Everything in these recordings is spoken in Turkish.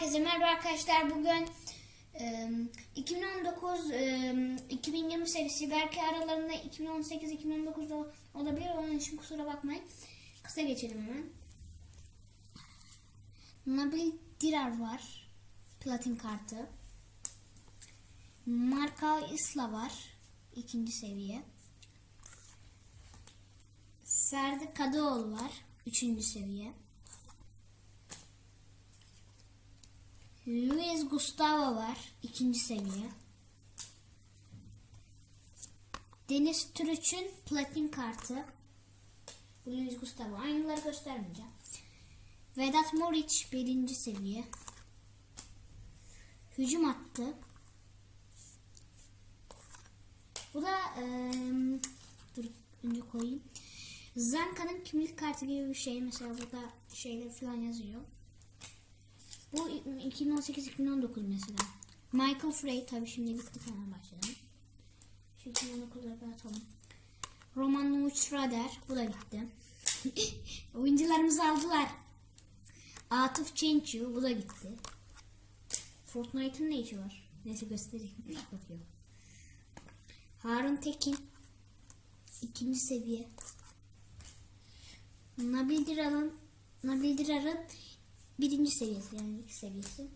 Herkese merhaba arkadaşlar. Bugün e, 2019 e, 2020 serisi belki aralarında 2018 2019 da olabilir. Onun için kusura bakmayın. Kısa geçelim hemen. Nabil Dirar var. Platin kartı. Marka Isla var. ikinci seviye. Ferdi Kadıoğlu var. Üçüncü seviye. Luis Gustavo var. ikinci seviye. Deniz Türüç'ün platin kartı. Bu Luis Gustavo. Aynıları göstermeyeceğim. Vedat Moric birinci seviye. Hücum attı. Bu da eee, dur önce koyayım. Zanka'nın kimlik kartı gibi bir şey. Mesela burada şeyler falan yazıyor. Bu 2018-2019 mesela. Michael Frey tabi şimdi bitti hemen başlayalım. Şu 2019'ları bir atalım. Roman Uçrader bu da gitti. Oyuncularımızı aldılar. Atıf Çençu bu da gitti. Fortnite'ın ne işi var? Neyse göstereyim. Bakıyorum. Harun Tekin ikinci seviye. Nabil Dirar'ın Nabil Dirar'ın birinci seviyesi yani ilk seviyesi.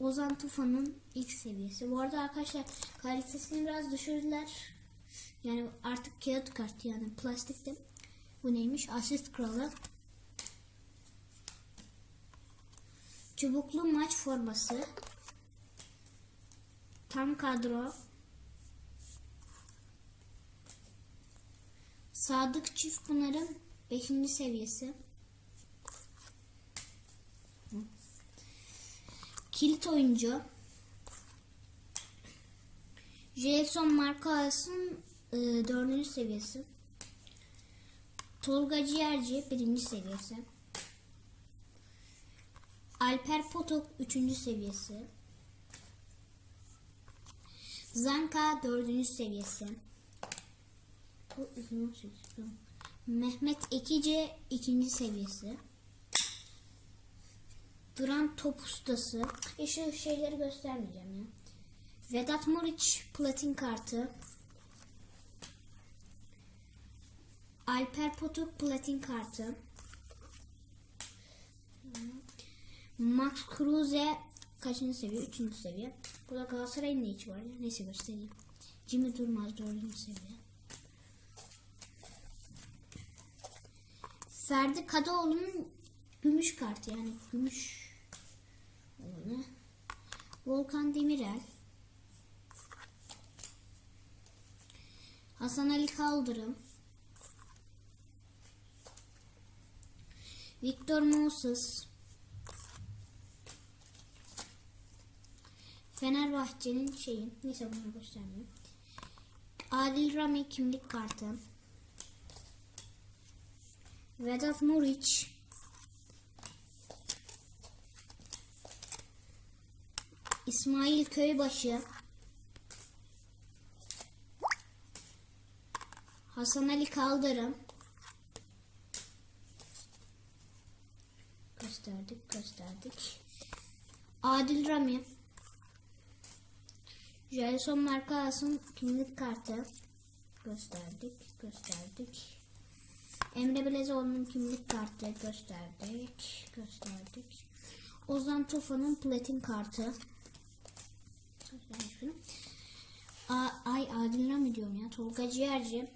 Ozan Tufan'ın ilk seviyesi. Bu arada arkadaşlar kalitesini biraz düşürdüler. Yani artık kağıt kart yani plastikte. Bu neymiş? Asist kralı. Çubuklu maç forması. Tam kadro. Sadık Çift Pınar'ın 5. seviyesi. Kilit oyuncu. Jelson Markas'ın e, 4. seviyesi. Tolga Ciğerci 1. seviyesi. Alper Potok 3. seviyesi. Zanka 4. seviyesi. Bu 2018. Mehmet Ekici 2. seviyesi. Duran top ustası. E şeyleri göstermeyeceğim ya. Vedat Muriç platin kartı. Alper Potuk platin kartı. Max Kruse kaçıncı seviye? Üçüncü seviye. Burada Galatasaray'ın ne içi var ya? Neyse göstereyim. Jimmy Durmaz dördüncü seviye. Ferdi Kadıoğlu'nun gümüş kartı yani gümüş olanı. Volkan Demirel. Hasan Ali Kaldırım. Victor Moses. Fenerbahçe'nin şeyi. Neyse bunu göstermiyorum. Adil Rami kimlik kartı. Vedat Muriç. İsmail Köybaşı. Hasan Ali Kaldırım. Gösterdik, gösterdik. Adil Rami. Jason Markas'ın kimlik kartı. Gösterdik, gösterdik. Emre Belezoğlu'nun kimlik kartı gösterdik, gösterdik. Ozan Tufan'ın platin kartı. Ay Adil mi diyorum ya? Tolga Ciğerci.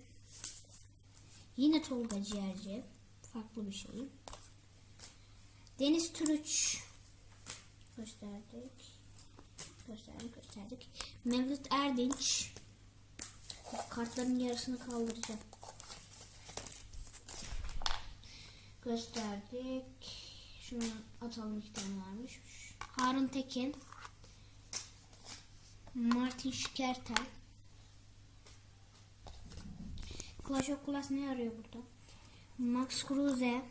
Yine Tolga Ciğerci. Farklı bir şey. Deniz Türüç. Gösterdik. Gösterdik, gösterdik. Mevlüt Erdinç. Kartların yarısını kaldıracağım. Gösterdik. Şunu atalım iki tane varmış. Harun Tekin. Martin Şikertel. Clash of Clans ne arıyor burada? Max Kruse.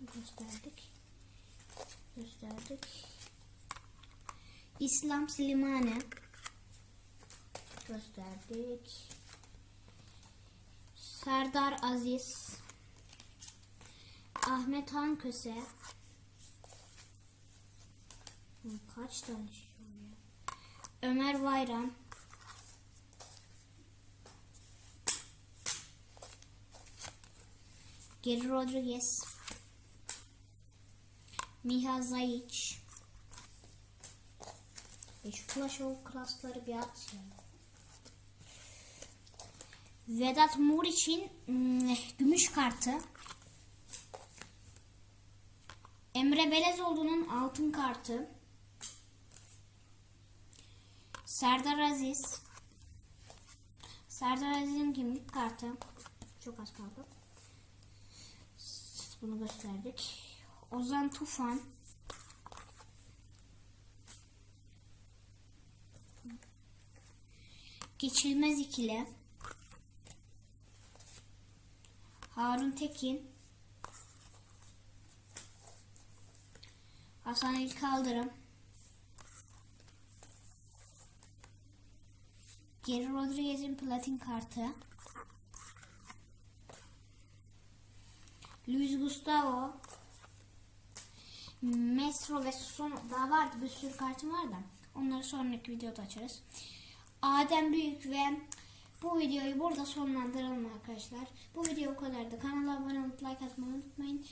Gösterdik. Gösterdik. İslam Slimane. Gösterdik. Serdar Aziz. Ahmet Han Köse. Kaç tane şey oluyor? Ömer Bayram. Geri Rodriguez. Miha Zayic. E şu Clash of Clans'ları bir at. Vedat Muriç'in hmm, gümüş kartı. Emre Belezoğlu'nun altın kartı. Serdar Aziz. Serdar Aziz'in kimlik kartı. Çok az kaldı. Bunu gösterdik. Ozan Tufan. Geçilmez ikili. Harun Tekin. Hasan İlk Geri Rodriguez'in platin kartı. Luis Gustavo. Mesro ve son daha vardı bir sürü kartım var da onları sonraki videoda açarız. Adem Büyük ve bu videoyu burada sonlandıralım arkadaşlar. Bu video bu kadardı. Kanala abone olup like atmayı unutmayın.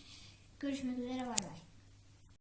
Görüşmek üzere bay bay.